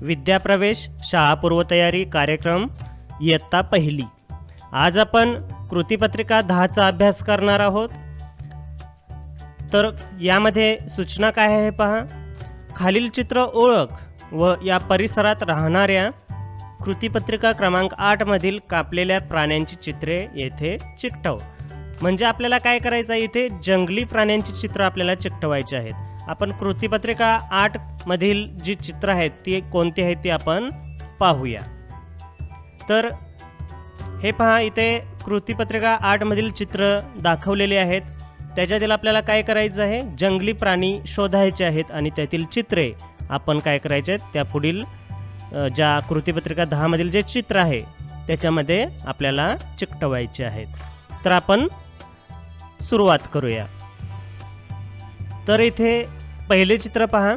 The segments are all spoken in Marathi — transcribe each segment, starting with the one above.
विद्याप्रवेश शाळा पूर्वतयारी कार्यक्रम इयत्ता पहिली. आज आपण कृतीपत्रिका दहाचा अभ्यास करणार आहोत. तर यामध्ये सूचना काय आहे पहा. खालील चित्र ओळख व या परिसरात राहणाऱ्या कृतीपत्रिका क्रमांक आठमधील कापलेल्या प्राण्यांची चित्रे येथे चिकटव. म्हणजे आपल्याला काय करायचं आहे इथे? जंगली प्राण्यांची चित्र आपल्याला चिकटवायची आहेत. आपण कृतीपत्रिका आठ मधील जी चित्र आहेत ती कोणती आहेत ती आपण पाहूया. तर हे पहा इथे कृतीपत्रिका आठमधील चित्र दाखवलेले आहेत. त्याच्यातील आपल्याला काय करायचं आहे? जंगली प्राणी शोधायचे आहेत आणि त्यातील चित्रे आपण काय करायचे आहेत? त्या पुढील ज्या कृतीपत्रिका दहामधील जे चित्र आहे त्याच्यामध्ये आपल्याला चिकटवायचे आहेत. तर आपण सुरुवात करूया. तर इथे पहिले चित्र पहा.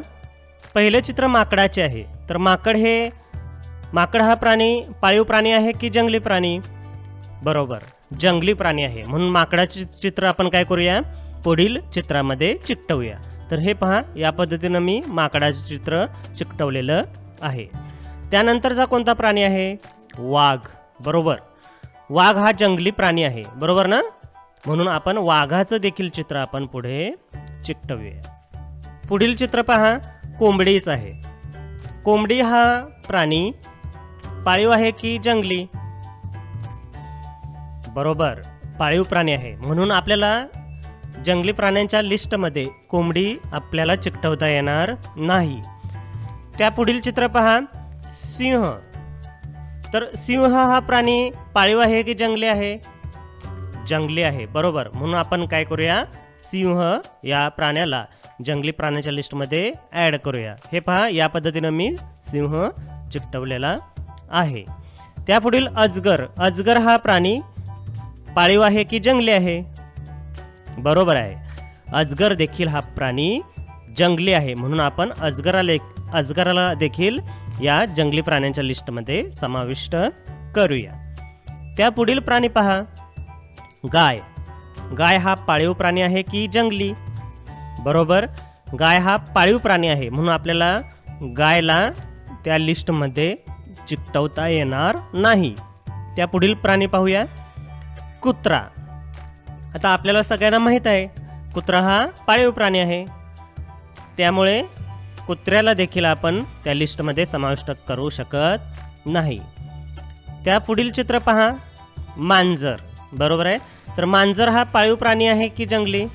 पहिले चित्र माकडाचे आहे. तर माकड हे माकड हा प्राणी पाळीव प्राणी आहे की जंगली प्राणी? बरोबर जंगली प्राणी आहे. म्हणून माकडाचे चित्र आपण काय करूया? पुढील चित्रामध्ये चिकटवूया. तर हे पहा या पद्धतीनं मी माकडाचे चित्र चिकटवलेलं आहे. त्यानंतरचा कोणता प्राणी आहे? वाघ. बरोबर. वाघ हा जंगली प्राणी आहे. बरोबर ना? म्हणून आपण वाघाचं देखील चित्र आपण पुढे चिकटवूया. पुढील चित्र पहा. कोंबडीच आहे. कोंबडी हा प्राणी पाळीव आहे की जंगली? बरोबर पाळीव प्राणी आहे. म्हणून आपल्याला जंगली प्राण्यांच्या लिस्टमध्ये कोंबडी आपल्याला चिकटवता येणार नाही. त्या पुढील चित्र पहा. सिंह. तर सिंह हा प्राणी पाळीव आहे की जंगली आहे? जंगली आहे. बरोबर. म्हणून आपण काय करूया? सिंह या प्राण्याला जंगली प्राण्याच्या लिस्टमध्ये ॲड करूया. हे पहा या पद्धतीनं मी सिंह चिकटवलेला आहे. त्यापुढील अजगर. अजगर हा प्राणी पाळीव आहे की जंगली आहे? बरोबर आहे. अजगर देखील हा प्राणी जंगली आहे. म्हणून आपण अजगराला अजगराला देखील या जंगली प्राण्यांच्या लिस्टमध्ये समाविष्ट करूया. त्या पुढील प्राणी पहा. गाय. गाय हा पाळीव प्राणी आहे की जंगली? बरोबर? गाय हा पाळीव प्राणी आहे. म्हणून आपल्याला गायला त्या लिस्टमध्ये चिकटवता येणार नाही. त्या पुढील प्राणी पाहूया. कुत्रा. आता आपल्याला सगळ्यांना माहीत आहे कुत्रा हा पाळीव प्राणी आहे. त्यामुळे कुत्र्याला देखील आपण त्या लिस्टमध्ये समाविष्ट करू शकत नाही. त्या पुढील चित्र पहा. मांजर. बरोबर आहे? तर मांजर हा पाळीव प्राणी आहे की जंगली?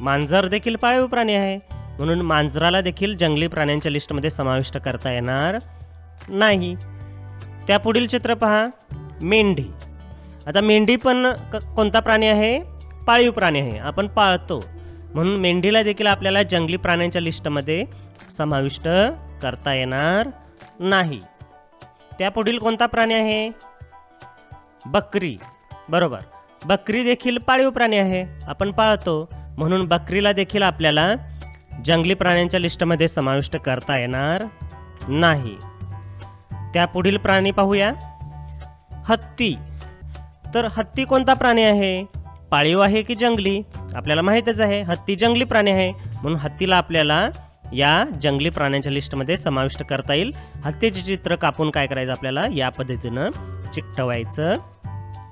मांजर देखील पाळीव प्राणी आहे. म्हणून मांजराला देखील जंगली प्राण्यांच्या लिस्टमध्ये समाविष्ट करता येणार नाही. त्या पुढील चित्र पहा. मेंढी. आता मेंढी पण क- कोणता प्राणी आहे? पाळीव प्राणी आहे. आपण पाळतो. म्हणून मेंढीला देखील आपल्याला जंगली प्राण्यांच्या लिस्टमध्ये समाविष्ट करता येणार नाही. त्या पुढील कोणता प्राणी आहे? बकरी. बरोबर. बकरी देखील पाळीव प्राणी आहे. आपण पाळतो. म्हणून बकरीला देखील आपल्याला जंगली प्राण्यांच्या लिस्टमध्ये समाविष्ट करता येणार नाही. त्या पुढील प्राणी पाहूया. हत्ती. तर हत्ती कोणता प्राणी आहे? पाळीव आहे की जंगली? आपल्याला माहीतच आहे हत्ती जंगली प्राणी आहे. म्हणून हत्तीला आपल्याला या जंगली प्राण्यांच्या लिस्टमध्ये समाविष्ट करता येईल. हत्तीचे चित्र कापून काय करायचं आपल्याला? या पद्धतीनं चिकटवायचं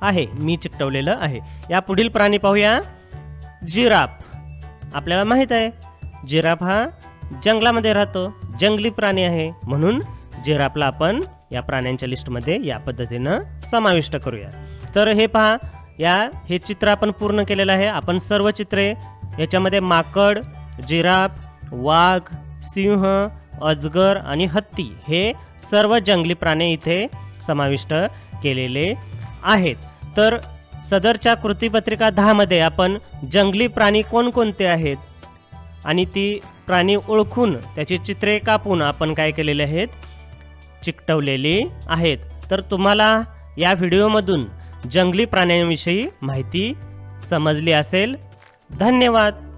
आहे. मी चिकटवलेलं आहे. या पुढील प्राणी पाहूया. जिराफ. आपल्याला माहीत आहे जिराफ हा जंगलामध्ये राहतो जंगली प्राणी आहे. म्हणून जिराफला आपण या प्राण्यांच्या लिस्टमध्ये या पद्धतीनं समाविष्ट करूया. तर हे पहा या हे चित्र आपण पूर्ण केलेलं आहे. आपण सर्व चित्रे याच्यामध्ये माकड जिराफ वाघ सिंह अजगर आणि हत्ती हे सर्व जंगली प्राणी इथे समाविष्ट केलेले आहेत. तर सदरच्या कृतीपत्रिका दहामध्ये आपण जंगली प्राणी कोणकोणते आहेत? आणि ती प्राणी ओळखून त्याची चित्रे कापून आपण काय केलेले आहेत? चिकटवलेली आहेत. तर तुम्हाला या व्हिडिओमधून जंगली प्राण्यांविषयी माहिती समजली असेल. धन्यवाद.